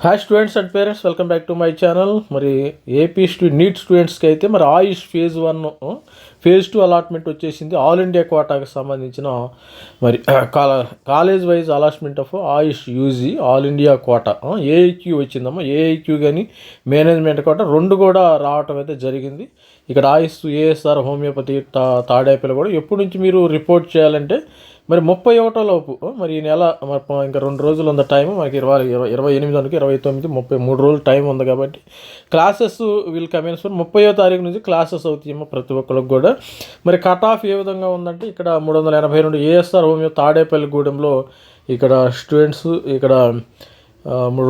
Hi students and parents welcome back to my channel మరి AP స్టూ NEET స్టూడెంట్స్కి అయితే మరి Ayush phase one phase two allotment వచ్చేసింది. ఆల్ ఇండియా కోటాకి సంబంధించిన మరి college wise allotment of Ayush UG all India quota AIQ వచ్చిందమ్మా. ఏఐక్యూ కానీ మేనేజ్మెంట్ కోట రెండు కూడా రావటం అయితే జరిగింది. ఇక్కడ ఆయుష్ ఏఎస్ఆర్ హోమియోపతి తా తాడేపల్లి కూడా ఎప్పటి నుంచి మీరు రిపోర్ట్ చేయాలంటే మరి ముప్పై ఒకటో లోపు మరి ఈ నెల మరి ఇంకా రెండు రోజులు ఉంది టైం మనకి ఇరవై ఇరవై ఇరవై ఎనిమిది వరకు ఇరవై తొమ్మిది ముప్పై మూడు రోజులు టైం ఉంది కాబట్టి క్లాసెస్ వీళ్ళు కమెన్స్ ముప్పయో తారీఖు నుంచి క్లాసెస్ అవుతాయేమో ప్రతి ఒక్కరికి కూడా. మరి కట్ ఆఫ్ ఏ విధంగా ఉందంటే ఇక్కడ మూడు వందల ఎనభై రెండు ఏఎస్ఆర్ హోమియో తాడేపల్లిగూడెంలో ఇక్కడ స్టూడెంట్స్ ఇక్కడ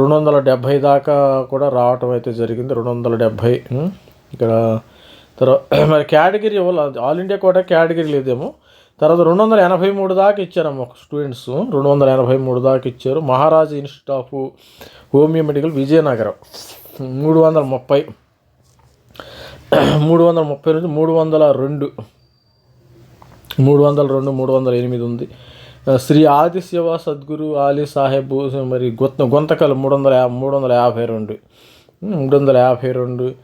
రెండు వందల డెబ్భై దాకా కూడా రావటం అయితే జరిగింది. రెండు వందల డెబ్భై ఇక్కడ తర్వాత మరి కేటగిరీ ఆల్ ఇండియా కూడా కేటగిరీ లేదేమో. తర్వాత రెండు వందల ఎనభై మూడు దాకా ఇచ్చారమ్మ స్టూడెంట్స్. రెండు వందల ఎనభై మూడు దాకా ఇచ్చారు. Maharaj institute of homeo medical Vizianagaram. మూడు వందల ముప్పై. మూడు వందల ముప్పై నుంచి మూడు వందల రెండు. మూడు వందల రెండు మూడు వందల ఎనిమిది ఉంది. శ్రీ ఆది శివ సద్గురు ఆలీ సాహెబ్ మరి గొంత గొంతకలు మూడు వందల మూడు వందల యాభై రెండు. మూడు వందల యాభై రెండు.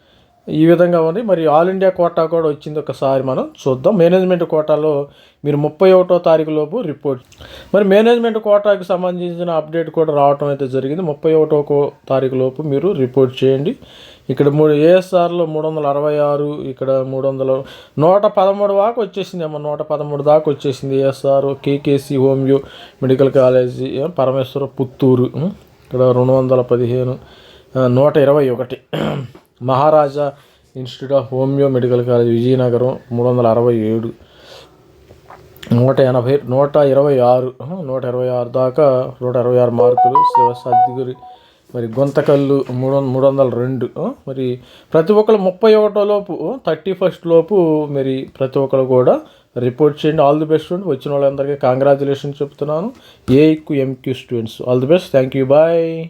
ఈ విధంగా ఉంది. మరి ఆల్ ఇండియా కోటా కూడా వచ్చింది ఒకసారి మనం చూద్దాం. మేనేజ్మెంట్ కోటాలో మీరు ముప్పై ఒకటో తారీఖు లోపు రిపోర్ట్. మరి మేనేజ్మెంట్ కోటాకి సంబంధించిన అప్డేట్ కూడా రావటం అయితే జరిగింది. ముప్పై ఒకటో తారీఖు లోపు మీరు రిపోర్ట్ చేయండి. ఇక్కడ మూడు ఏఎస్ఆర్లో మూడు వందల అరవై ఆరు ఇక్కడ మూడు వందల నూట పదమూడు దాకా వచ్చేసింది అమ్మ. నూట పదమూడు దాకా వచ్చేసింది ASR KKC homeo medical college Parameshwara Puttur ఇక్కడ రెండు వందల పదిహేను నూట ఇరవై ఒకటి. Maharaja institute of homeo medical college Vizianagaram మూడు వందల అరవై ఏడు. నూట ఎనభై నూట ఇరవై ఆరు నూట ఇరవై ఆరు దాకా నూట ఇరవై ఆరు మార్కులు శివసాద్గిరి మరి గొంతకల్లు మూడు మూడు వందల రెండు మరి ప్రతి ఒక్కరు ముప్పై ఒకటో లోపు థర్టీ ఫస్ట్ లోపు మరి ప్రతి ఒక్కరు కూడా రిపోర్ట్ చేయండి. ఆల్ ది బెస్ట్ స్టూడెంట్ వచ్చిన వాళ్ళందరికీ కాంగ్రాచులేషన్ చెప్తున్నాను. AQ MQ students. All the best. Thank you. Bye.